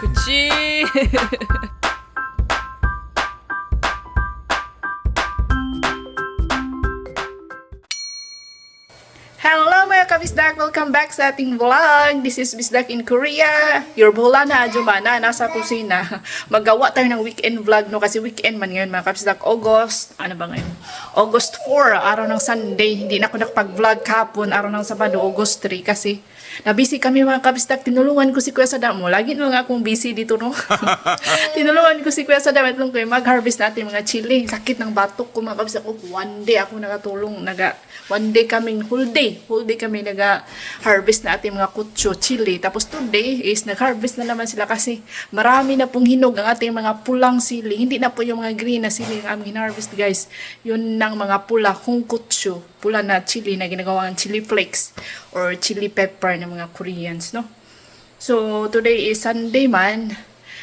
그치. Kabisdak! Welcome back sa ating vlog! This is Bisdak in Korea. Your Bolana Jumana, nasa kusina. Maggawa tayo ng weekend vlog no kasi weekend man ngayon mga kabisdak. August, ano ba ngayon? August 4, araw ng Sunday. Hindi na ako nakapag-vlog kapon, araw ng Sabado, August 3 kasi na-busy kami mga kabisdak. Tinulungan ko si Kuya Sadam mo. Lagi na lang akong busy dito no. Tinulungan ko si Kuya Sadam at lang ko mag-harvest natin mga chili. Sakit ng batok ko mga kabisdak. Oh, one day ako nakatulong. Naga, one day kaming whole day. Whole day kami naga-harvest na ating mga kutso, chili. Tapos today is nag-harvest na naman sila kasi marami na pong hinog ang ating mga pulang sili. Hindi na po yung mga green na sili ang aming harvest guys. Yun ng mga pula, kung kutso. Pula na chili na ginagawa ng chili flakes or chili pepper ng mga Koreans, no? So, today is Sunday man.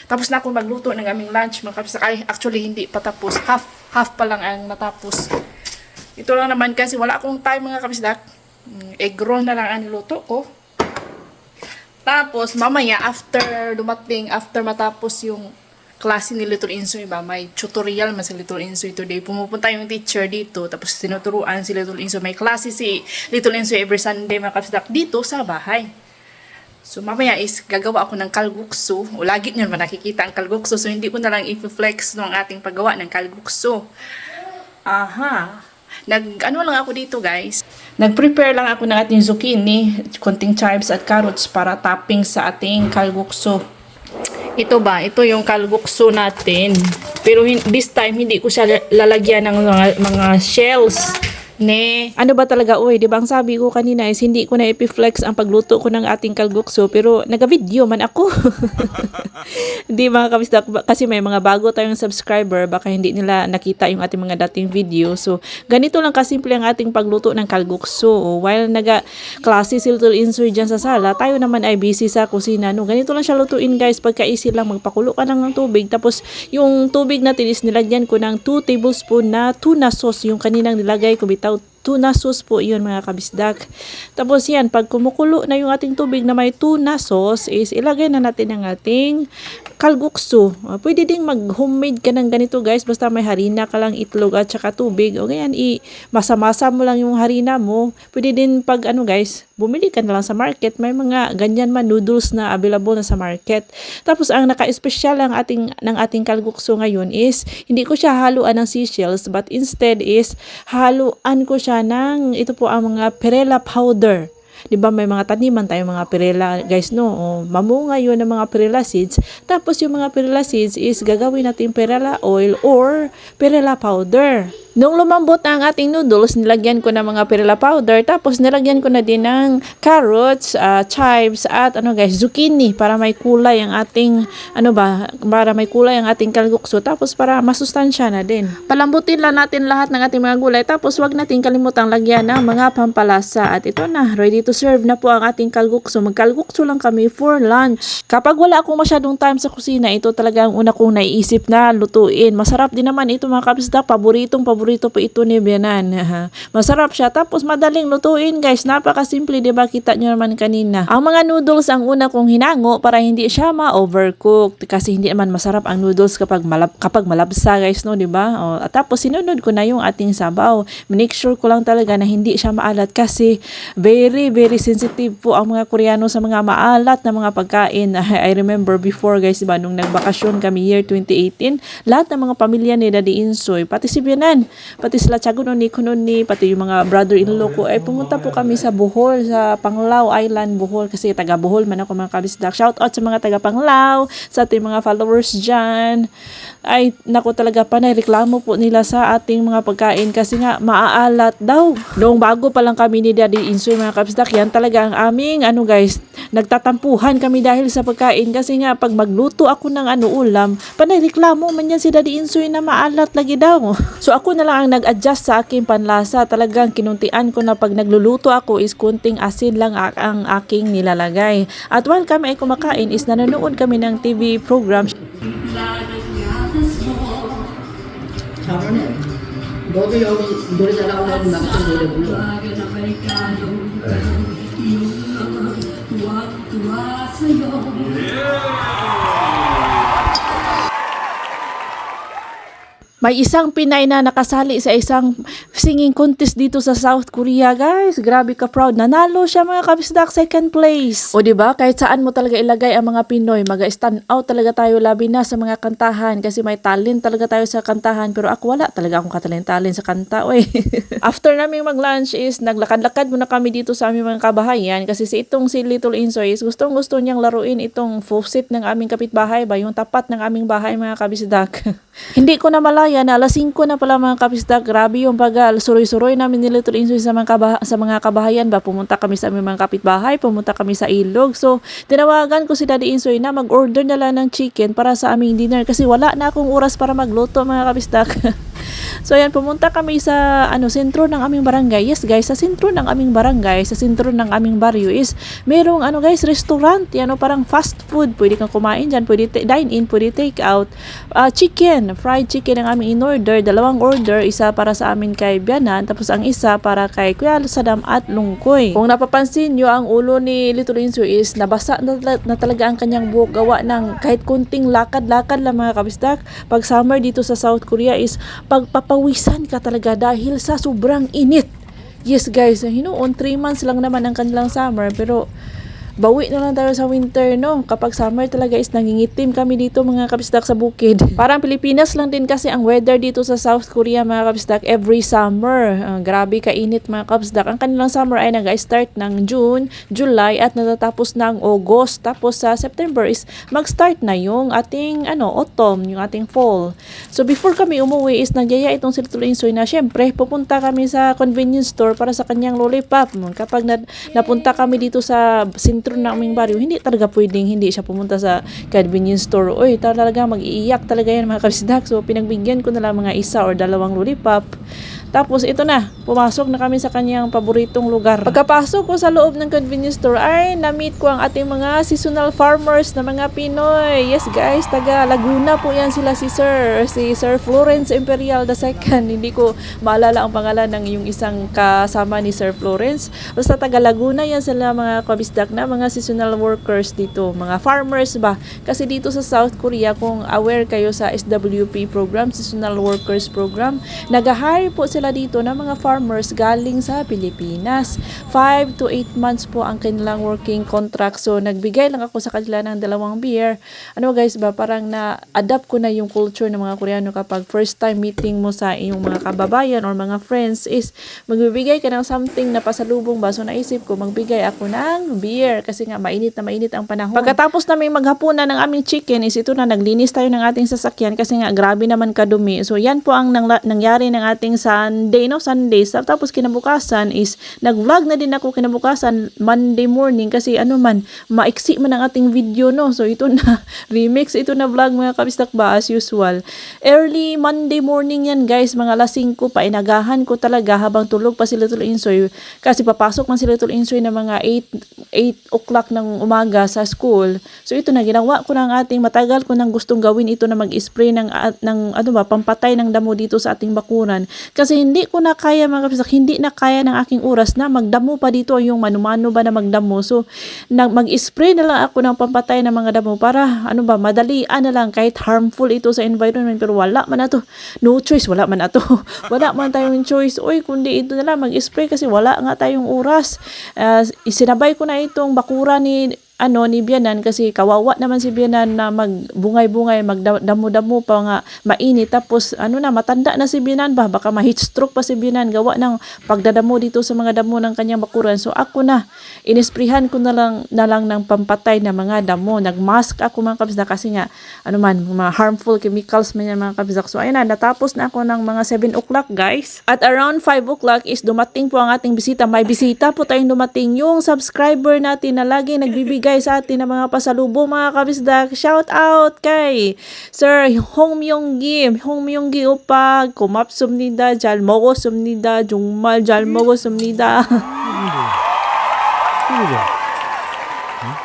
Tapos na ako magluto ng aming lunch, mga kapsa. Ay, actually, hindi pa tapos. Half, half pa lang ang natapos. Ito lang naman kasi wala akong time mga kabisdak. Mm, Egg roll na lang ang niluto ko. Tapos mamaya after dumating, after matapos yung klase ni Little Insoy ba, may tutorial man si Little Insoy today. Pumupunta yung teacher dito, tapos tinuturuan si Little Insoy. May klase si Little Insoy every Sunday mga kabisdak dito sa bahay. So, mamaya is gagawa ako ng kalgukso. O, lagi nyo naman nakikita ang kalgukso. So, hindi ko na lang i-flex ng ating paggawa ng kalgukso. Aha. Nag, ano lang ako dito, guys. Nag-prepare lang ako ng ating zucchini, konting chives at carrots para topping sa ating kalgukso. Ito ba? Ito yung kalgukso natin. Pero this time, hindi ko siya lalagyan ng mga, mga shells. Ne, ano ba talaga, oy, di ba ang sabi ko kanina is hindi ko na ipiflex ang pagluto ko ng ating kalgukso, pero naga-video man ako. di ba kabisdak, kasi may mga bago tayong subscriber, baka hindi nila nakita yung ating mga dating video. So, ganito lang kasimple ang ating pagluto ng kalgukso. While naga-klase si Little Insoy dyan sa sala, tayo naman ay busy sa kusina. No, ganito lang siya lutuin guys, pagka-easy lang, magpakulo ka ng tubig, tapos yung tubig natin is nilagyan ko ng 2 tablespoon na tuna sauce, yung kaninang nilagay ko bitaw tuna sauce po yun mga kabisdak. Tapos yan, pag kumukulo na yung ating tubig na may tuna sauce is ilagay na natin ang ating kalgukso. Uh, pwede ding mag-homemade ka ng ganito guys, basta may harina ka lang itlog at saka tubig. O ganyan, i masa-masa mo lang yung harina mo. Pwede din pag ano guys, bumili ka na lang sa market. May mga ganyan man noodles na available na sa market. Tapos ang naka-espesyal ang ating ng ating kalgukso ngayon is hindi ko siya haluan ng seashells but instead is haluan ko siya ng ito po ang mga perela powder. 'Di ba may mga taniman tayo mga perela guys no. O, mamunga 'yun ng mga perela seeds. Tapos yung mga perela seeds is gagawin natin perela oil or perela powder. Nung lumambot ang ating noodles, nilagyan ko ng mga perela powder, tapos nilagyan ko na din ng carrots, ah, chives, at ano guys, zucchini para may kulay ang ating, ano ba, para may kulay ang ating kalgukso, tapos para masustansya na din. Palambutin lang natin lahat ng ating mga gulay, tapos wag natin kalimutang lagyan ng mga pampalasa. At ito na, ready to serve na po ang ating kalgukso. Magkalgukso lang kami for lunch. Kapag wala akong masyadong time sa kusina, ito talaga ang una kong naiisip na lutuin. Masarap din naman ito mga kabisda, paboritong paborito po ito ni Bianan. Masarap siya. Tapos madaling lutuin guys. Napakasimple, di ba? Kita nyo naman kanina. Ang mga noodles ang una kong hinango para hindi siya ma-overcooked. Kasi hindi naman masarap ang noodles kapag, malab kapag malabsa guys, no? Di ba? O, at tapos sinunod ko na yung ating sabaw. Make sure ko lang talaga na hindi siya maalat kasi very, very sensitive po ang mga Koreano sa mga maalat na mga pagkain. I remember before guys, di ba? Nung nagbakasyon kami year 2018, lahat ng mga pamilya ni Daddy Insoy, pati si Bianan, pati sila Tiago nun ni Kunon ni, pati yung mga brother-in-law ko, ay pumunta po kami sa Bohol, sa Panglao Island, Bohol, kasi taga Bohol man ako mga kabisdak. Shout out sa mga taga Panglao, sa ating mga followers dyan. Ay, nako talaga pa na, reklamo po nila sa ating mga pagkain kasi nga maaalat daw. Noong bago pa lang kami ni Daddy Insoy mga kabisdak, yan talaga ang aming, ano guys, nagtatampuhan kami dahil sa pagkain kasi nga pag magluto ako ng ano ulam, panay reklamo man yan si Daddy Insoy na maalat lagi daw. So ako na lang ang nag-adjust sa aking panlasa. Talagang kinuntian ko na pag nagluluto ako is kunting asin lang a- ang aking nilalagay. At while kami ay kumakain is nanonood kami ng TV program. 잘하네. 너도 여기 노래 잘하고 나면 나같이 노래 불러. May isang Pinay na nakasali sa isang singing contest dito sa South Korea, guys. Grabe ka proud. Nanalo siya mga kabisdak second place. O ba? Kahit saan mo talaga ilagay ang mga Pinoy, mag-stand out talaga tayo labi na sa mga kantahan kasi may talent talaga tayo sa kantahan pero ako wala talaga akong katalent-talent sa kanta, oy. After naming mag-lunch is naglakad-lakad muna kami dito sa aming mga kabahayan kasi si itong si Little Insoy is gustong-gusto niyang laruin itong faucet ng aming kapitbahay ba, yung tapat ng aming bahay mga kabisdak. Hindi ko na malaya na alas 5 na pala mga kapisdak. Grabe yung pag suroy-suroy namin ni Little sa mga, kabaha- sa mga kabahayan ba. Pumunta kami sa aming mga kapitbahay, pumunta kami sa ilog. So, tinawagan ko si Daddy Insoy na mag-order na lang ng chicken para sa aming dinner kasi wala na akong oras para magluto mga kapisdak. So ayan, pumunta kami sa ano sentro ng aming barangay. Yes guys, sa sentro ng aming barangay, sa sentro ng aming baryo is merong ano guys, restaurant, yan o parang fast food. Pwede kang kumain diyan, pwede dine in, pwede take out. Ah, chicken, fried chicken ang aming in-order, dalawang order, isa para sa amin kay Bianan, tapos ang isa para kay Kuya Sadam at Lungkoy. Kung napapansin nyo, ang ulo ni Little Inso is nabasa na, na talaga ang kanyang buhok gawa ng kahit kunting lakad-lakad lang mga kabisdak. Pag summer dito sa South Korea is pagpapawisan ka talaga dahil sa sobrang init. Yes guys, hinuon 3 months lang naman ang kanilang summer pero bawi na lang tayo sa winter no. Kapag summer talaga is nangingitim kami dito mga kabisdak sa bukid. Parang Pilipinas lang din kasi ang weather dito sa South Korea mga kabisdak every summer. Ah, grabe kainit mga kabisdak. Ang kanilang summer ay nag-start ng June, July at natatapos na ang August. Tapos sa September is mag-start na yung ating ano autumn, yung ating fall. So before kami umuwi is nagyaya itong si Little Insoy na syempre pupunta kami sa convenience store para sa kanyang lollipop. Kapag na, napunta kami dito sa sentro ng aming baryo, hindi talaga pwedeng hindi siya pumunta sa convenience store. Oy, talaga mag-iiyak talaga yan mga kabisdak. So pinagbigyan ko na lang mga isa or dalawang lollipop. Tapos ito na, pumasok na kami sa kanyang paboritong lugar. Pagkapasok ko sa loob ng convenience store ay na-meet ko ang ating mga seasonal farmers na mga Pinoy. Yes guys, taga Laguna po yan sila si Sir, si Sir Florence Imperial II. Hindi ko maalala ang pangalan ng yung isang kasama ni Sir Florence. Basta taga Laguna yan sila mga kabisdak na mga seasonal workers dito, mga farmers ba? Kasi dito sa South Korea, kung aware kayo sa SWP program, Seasonal Workers Program, nag-hire po sila dito ng mga farmers galing sa Pilipinas. 5 to 8 months po ang kanilang working contract. So, nagbigay lang ako sa kanila ng dalawang beer. Ano guys ba, parang na-adapt ko na yung culture ng mga Koreano kapag first time meeting mo sa iyong mga kababayan or mga friends is magbibigay ka ng something na pasalubong ba. So, naisip ko, magbigay ako ng beer kasi nga mainit na mainit ang panahon. Pagkatapos namin maghapunan ng aming chicken is ito na naglinis tayo ng ating sasakyan kasi nga grabe naman kadumi. So, yan po ang nangla- nangyari ng ating Sunday, no? Sunday. Tapos kinabukasan is nag-vlog na din ako kinabukasan Monday morning kasi ano man, maiksi man ang ating video, no? So, ito na remix, ito na vlog mga kabistak ba as usual. Early Monday morning yan guys, mga alas 5 pa, inagahan ko talaga habang tulog pa si Little Insoy kasi papasok man si Little Insoy na mga 8, 8 o'clock ng umaga sa school. So ito na, ginawa ko ng ating, matagal ko nang gustong gawin ito na mag-spray ng, ng ano ba, pampatay ng damo dito sa ating bakuran. Kasi hindi ko na kaya mga kapisak, hindi na kaya ng aking oras na magdamo pa dito yung manumano ba na magdamo. So nag, mag-spray na lang ako ng pampatay ng mga damo para ano ba, madalian na lang kahit harmful ito sa environment pero wala man na to. No choice, wala man na to. wala man tayong choice. Oy, kundi ito na lang mag-spray kasi wala nga tayong oras. Ah, isinabay ko na itong bakura ni ano ni Bianan kasi kawawa naman si Bianan na magbungay-bungay, magdamo-damo pa nga mainit tapos ano na matanda na si Bianan ba baka ma-heat stroke pa si Bianan gawa ng pagdadamo dito sa mga damo ng kanyang bakuran. So ako na inisprihan ko na lang na lang ng pampatay na mga damo. Nagmask ako mga kabisda kasi nga ano man mga harmful chemicals man yan mga kabisda. So ayun na natapos na ako ng mga 7 o'clock guys. At around 5 o'clock is dumating po ang ating bisita. May bisita po tayong dumating yung subscriber natin na lagi nagbibigay nagbigay sa atin ng mga pasalubong mga kabisdak. Shout out kay Sir Hong Myung Gi. Hong Myung Gi upag kumapsumnida, jalmogo sumnida, jungmal jalmogo sumnida.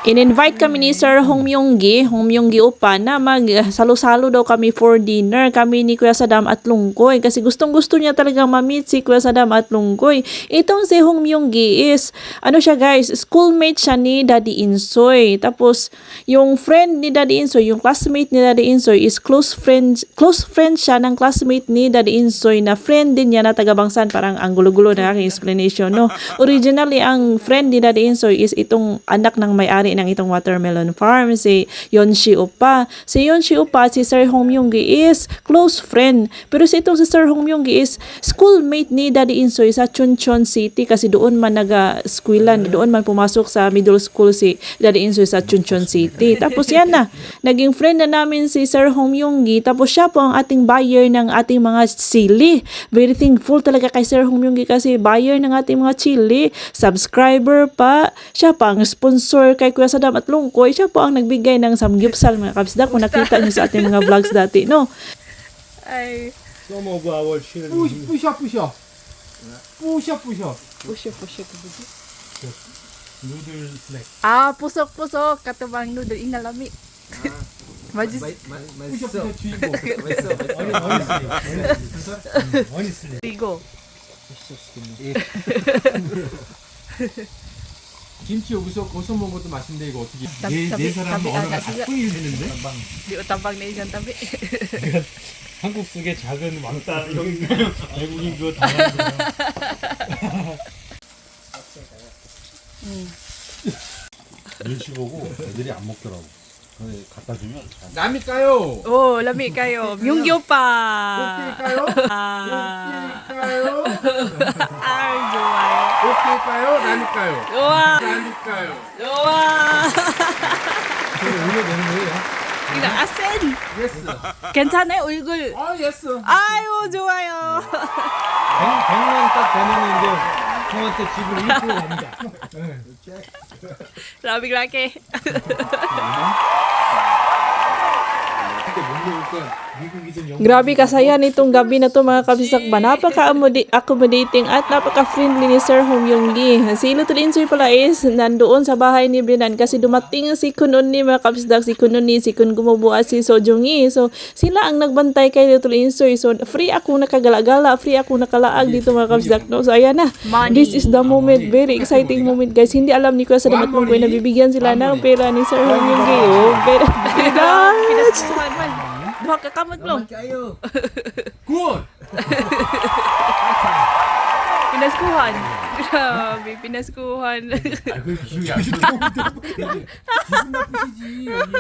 In-invite kami ni Sir Hong Myung-gi, Hong Myung-gi upa na mag salo-salo daw kami for dinner. Kami ni Kuya Sadam at Lungkoy kasi gustong-gusto niya talagang ma-meet si Kuya Sadam at Lungkoy. Itong si Hong Myung-gi is ano siya guys, schoolmate siya ni Daddy Insoy. Tapos yung friend ni Daddy Insoy, yung classmate ni Daddy Insoy is close friend close friend siya ng classmate ni Daddy Insoy na friend din niya na taga-Bangsan. Parang ang gulo-gulo na aking explanation, no? Originally, ang friend ni Daddy Insoy is itong anak ng may-ari ng itong watermelon farm, si Yonshi Upa. Si Yonshi Upa, si Sir Hong Myung-gi is close friend. Pero si itong si Sir Hong Myung-gi is schoolmate ni Daddy Insoy sa Chuncheon City kasi doon man naga-schoolan, doon man pumasok sa middle school si Daddy Insoy sa Chuncheon City. Tapos yan na, naging friend na namin si Sir Hong Myung-gi. Tapos siya po ang ating buyer ng ating mga sili. Very thankful talaga kay Sir Hong Myung-gi kasi buyer ng ating mga chili, subscriber pa. Siya pa ang sponsor kay Kuya Kwasadam at Lungkoy, siya po ang nagbigay ng samgyupsal mga kabisda kung nakita niyo sa ating mga vlogs dati, no? Ay. Samo bawal siya. Pusha, pusha. Pusha, pusha. Pusha, pusha. Noodle snack. Ah, pusok, pusok. Katubang noodle, inalami. Ah. Majis. Pusha, pusha, chigo. Honestly. Honestly. Honestly. Chigo. Pusha, chigo. 김치 여기서 거기서 먹은 것도 맛있는데 이거 어떻게 네, 네 사람 언어가 aga, 다. 통일되는데? Di tabi. 한국 속의 작은 왕따 여기 외국인 그거 다. 눈치 보고 애들이 안 먹더라고. 갖다 주면 남이 까요. 오, 람이 까요. 용기 오빠. 까요? 아, 까요? 아, 좋아요. 오케이 까요? 남이 까요. 좋아, 남이 까요. 좋아. 이거 네. 아센. 예스. 괜찮아요, 얼굴. 아 예스. 아유, 좋아요. 100만 딱 되면 이제 형한테 집을 잃고 갑니다. 람이 라게. Grabe kasaya nitong gabi na to mga kabisdak ba. Napaka-accommodating at napaka-friendly ni Sir Hong Yong-gi. Si Little Insoy pala is nandoon sa bahay ni Brinan kasi dumating si Kunon ni mga kabisdak. Si Kunon ni, si Kun Gumubu at si Sojong-gi. So sila ang nagbantay kay Little Insoy. So free ako nakagala-gala, free ako nakalaag dito mga kabisdak. No? So ayan na. This is the moment. Very exciting moment guys. Hindi alam ni Kuya sa damat mong na bibigyan sila ng pera ni Sir Hong Yong-gi. Oh, pera. man. Duha ka kamot mo. 굿! Pinaskuhan. Grabe, pinaskuhan. 아, 그 기억이 안 나. 기분 나쁘시지, 여기.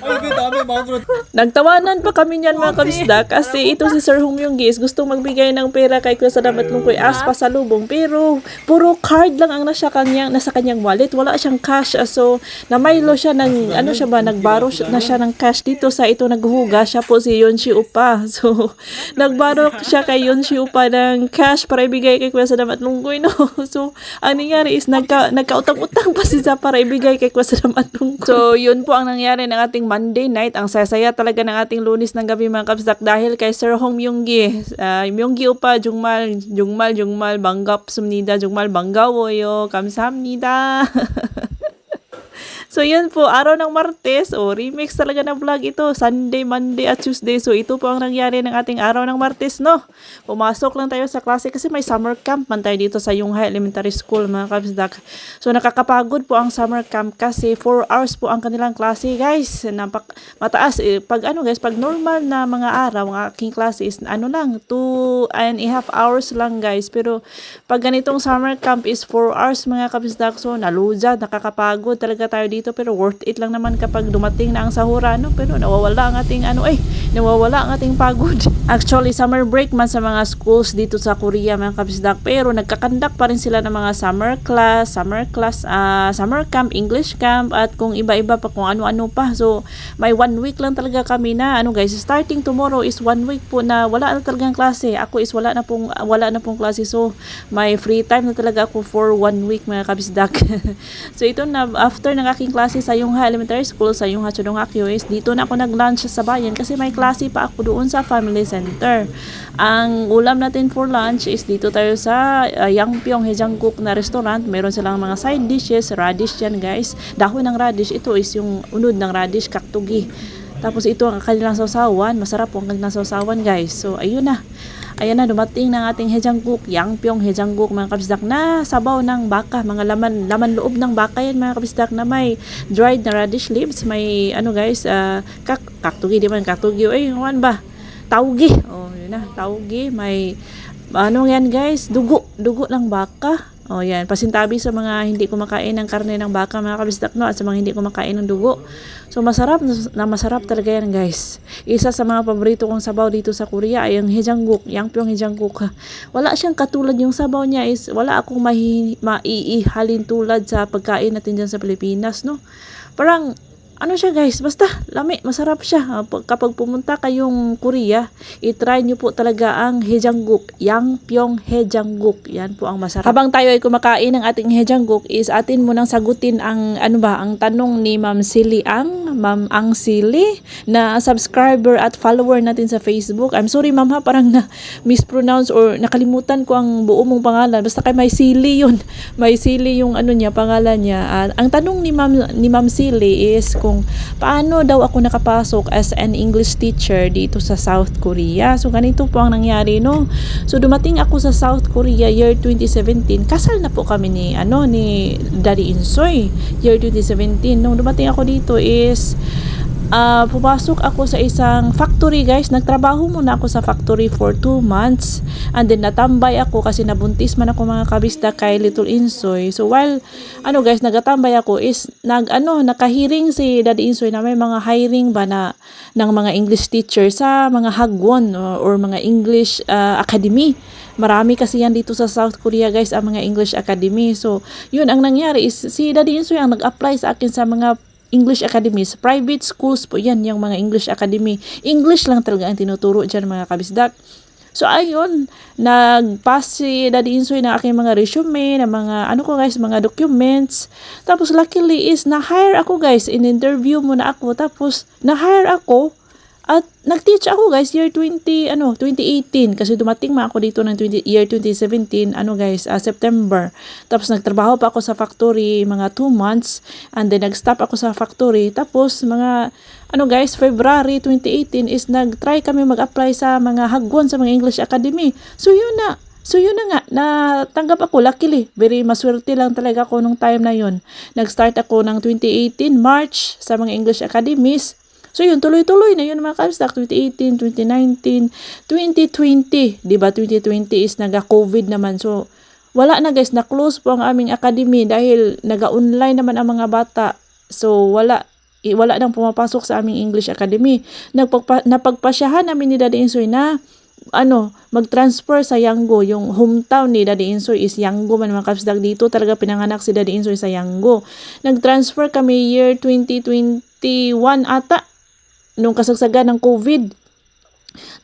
아니 왜 남의 마누라 Nagtawanan pa kami niyan mga kabisda kasi ito si Sir Hong Myung Gis gusto magbigay ng pera kay Kuya Sadamat nung Kuya As pa sa lubong pero puro card lang ang nasa kanyang nasa kanyang wallet wala siyang cash so namaylo siya ng ano siya ba nagbaro siya- na siya ng cash dito sa ito naghuga siya po si Yonshi Upa so nagbaro siya kay Yonshi Upa ng cash para ibigay kay Kuya Sadamat Lunggoy no so ang nangyari is nagka nagkautang-utang pa si Za para ibigay kay Kuya Sadamat Lunggoy so yun po ang nangyari ng ating Monday night ang saya-saya talaga ng ating lunis ng gabi mga kapsdak dahil kay Sir Hong Myunggi. Uh, Myunggi upa, jungmal, jungmal, jungmal, banggap sumnida, jungmal, banggawoyo, kamsahamnida. So, yun po, araw ng Martes, o remix talaga ng vlog ito, Sunday, Monday, at Tuesday. So, ito po ang nangyari ng ating araw ng Martes, no? Pumasok lang tayo sa klase kasi may summer camp man tayo dito sa Yonghai Elementary School, mga kapsdak. So, nakakapagod po ang summer camp kasi 4 hours po ang kanilang klase, guys. Napak mataas, eh, pag ano guys, pag normal na mga araw, ang aking klase is ano lang, 2 and a half hours lang, guys. Pero, pag ganitong summer camp is 4 hours, mga kapsdak. So, naluja, nakakapagod talaga tayo dito pero worth it lang naman kapag dumating na ang sahura no? Pero nawawala ang ating ano eh nawawala ang ating pagod. Actually summer break man sa mga schools dito sa Korea mga kabisdak pero nagkakandak pa rin sila ng mga summer class summer class ah, summer camp English camp at kung iba-iba pa kung ano-ano pa. So may one week lang talaga kami na ano guys starting tomorrow is one week po na wala na talagang klase. Ako is wala na pong wala na pong klase. So may free time na talaga ako for one week mga kabisdak so ito na after ng aking klase sa yung elementary school sa yung Hachudongakyo is dito na ako nag-lunch sa bayan kasi may klase pa ako doon sa family center. Ang ulam natin for lunch is dito tayo sa uh, Yangpyeong Hejangguk na restaurant. Meron silang mga side dishes, radish yan guys. Dahon ng radish, ito is yung unod ng radish, kaktugi. Tapos ito ang kanilang sausawan. Masarap po ang kanilang sausawan guys. So ayun na. Ayan na, dumating ng ating hejangguk, yangpyong hejangguk mga kabisdak na sabaw ng baka, mga laman, laman loob ng baka yan mga kabisdak na may dried na radish leaves, may ano guys, uh, kak, kaktugi di man, kaktugi, ay, ano ba? Taugi, oh yun na, taugi, may ano yan guys, dugo, dugo ng baka. Oh yan, pasintabi sa mga hindi kumakain ng karne ng baka mga kabisdak no at sa mga hindi kumakain ng dugo. So masarap na masarap talaga yan guys. Isa sa mga paborito kong sabaw dito sa Korea ay ang hejangguk, yangpyeong hejangguk. Wala siyang katulad yung sabaw niya is wala akong maiihalin tulad sa pagkain natin dyan sa Pilipinas no. Parang ano siya guys, basta lami, masarap siya. Ah, pag- Kapag pumunta kayong Korea, i-try nyo po talaga ang hejangguk, Yangpyeong hejangguk. Yan po ang masarap. Habang tayo ay kumakain ng ating hejangguk, is atin munang sagutin ang ano ba, ang tanong ni Ma'am Silly Ang, Ma'am Ang Silly, na subscriber at follower natin sa Facebook. I'm sorry ma'am ha, parang na mispronounce or nakalimutan ko ang buo mong pangalan. Basta kay may Silly yun. May Silly yung ano niya, pangalan niya. Ah, ang tanong ni Ma'am, ni Ma'am Silly is kung paano daw ako nakapasok as an English teacher dito sa South Korea. So ganito po ang nangyari no. So dumating ako sa South Korea year 2017. Kasal na po kami ni ano ni Daddy Insoy year 2017. Nung dumating ako dito is Ah, pumasok ako sa isang factory guys. Nagtrabaho muna ako sa factory for 2 months. And then natambay ako kasi nabuntis man ako mga kabista kay Little Insoy. So while ano guys, nagatambay ako is nag ano, nakahiring si Daddy Insoy na may mga hiring ba na ng mga English teacher sa mga Hagwon or, or mga English ah, Academy. Marami kasi yan dito sa South Korea guys ang mga English Academy. So yun ang nangyari is si Daddy Insoy ang nag-apply sa akin sa mga English academies, private schools po yan, yung mga English academy. English lang talaga ang tinuturo dyan mga kabisdak. So ayun, nag-pass si Daddy Insoy ng aking mga resume, ng mga ano ko guys, mga documents. Tapos luckily is na-hire ako guys, in-interview muna ako. Tapos na-hire ako at nag-teach ako guys year 20 ano 2018 kasi dumating ma ako dito ng 20, year 2017 ano guys ah, September. Tapos nagtrabaho pa ako sa factory mga 2 months and then nag-stop ako sa factory tapos mga ano guys February 2018 is nag-try kami mag-apply sa mga hagwon sa mga English Academy. So yun na So yun na nga, natanggap ako luckily. Very maswerte lang talaga ako nung time na yun. Nag-start ako ng 2018 March sa mga English Academies. So yun, tuloy-tuloy na yun mga kabstak. 2018, 2019, 2020. Diba 2020 is naga-COVID naman. So wala na guys, na-close po ang aming academy dahil naga-online naman ang mga bata. So wala wala nang pumapasok sa aming English Academy. Nagpagpa, napagpasyahan namin ni Daddy Insoy na ano, mag-transfer sa Yanggo. Yung hometown ni Daddy Insoy is Yanggo man mga kapsdag. Dito talaga pinanganak si Daddy Insoy sa Yanggo. Nag-transfer kami year 2021 ata nung kasagsagan ng COVID.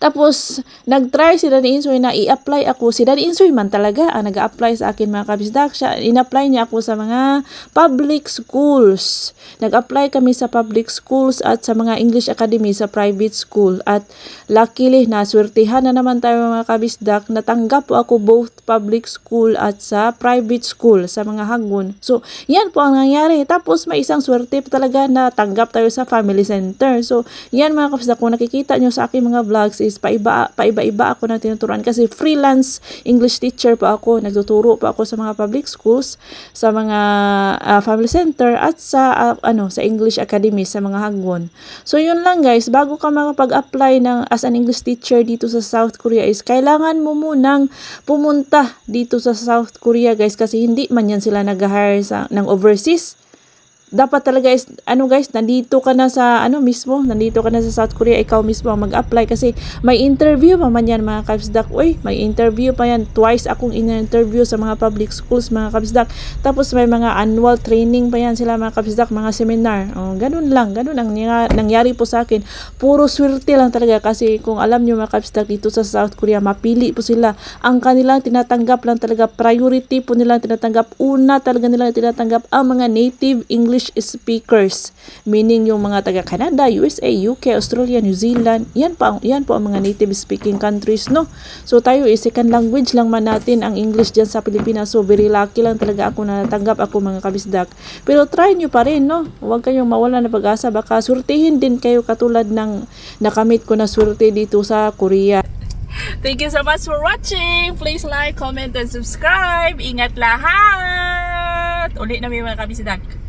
Tapos, nag-try si Daddy Insoy na i-apply ako. Si Daddy Insoy man talaga ang nag-apply sa akin mga kabisdak. Siya, in-apply niya ako sa mga public schools. Nag-apply kami sa public schools at sa mga English Academy sa private school. At luckily, naswertihan na naman tayo mga kabisdak. Natanggap po ako both public school at sa private school sa mga hagwon. So, yan po ang nangyari. Tapos, may isang swerte talaga na tanggap tayo sa family center. So, yan mga kabisdak. Kung nakikita nyo sa aking mga vlogs is paiba, paiba-iba ako na tinuturuan kasi freelance English teacher pa ako. Nagtuturo pa ako sa mga public schools, sa mga ah, family center at sa ah, ano sa English Academy sa mga hagwon. So yun lang guys, bago ka makapag-apply ng as an English teacher dito sa South Korea is kailangan mo munang pumunta dito sa South Korea guys kasi hindi man yan sila nag-hire sa ng overseas dapat talaga is ano guys nandito ka na sa ano mismo nandito ka na sa South Korea ikaw mismo ang mag-apply kasi may interview pa man yan mga kabsdak uy may interview pa yan. Twice akong in-interview sa mga public schools mga kabsdak tapos may mga annual training pa yan sila mga kabsdak mga seminar. Oh, ganun lang ganun ang nangyari po sa akin. Puro swerte lang talaga kasi kung alam nyo mga kabsdak dito sa South Korea mapili po sila. Ang kanilang tinatanggap lang talaga priority po nilang tinatanggap. Una talaga nilang tinatanggap ang mga native English English speakers. Meaning yung mga taga Canada, USA, UK, Australia, New Zealand. Yan, pa, yan po ang mga native speaking countries, no? So tayo is second language lang man natin ang English dyan sa Pilipinas. So very lucky lang talaga ako na natanggap ako mga kabisdak. Pero try nyo pa rin, no? Huwag kayong mawala na pag-asa. Baka surtihin din kayo katulad ng nakamit ko na surte dito sa Korea. Thank you so much for watching. Please like, comment, and subscribe. Ingat lahat! Ulit na may mga kabisidak.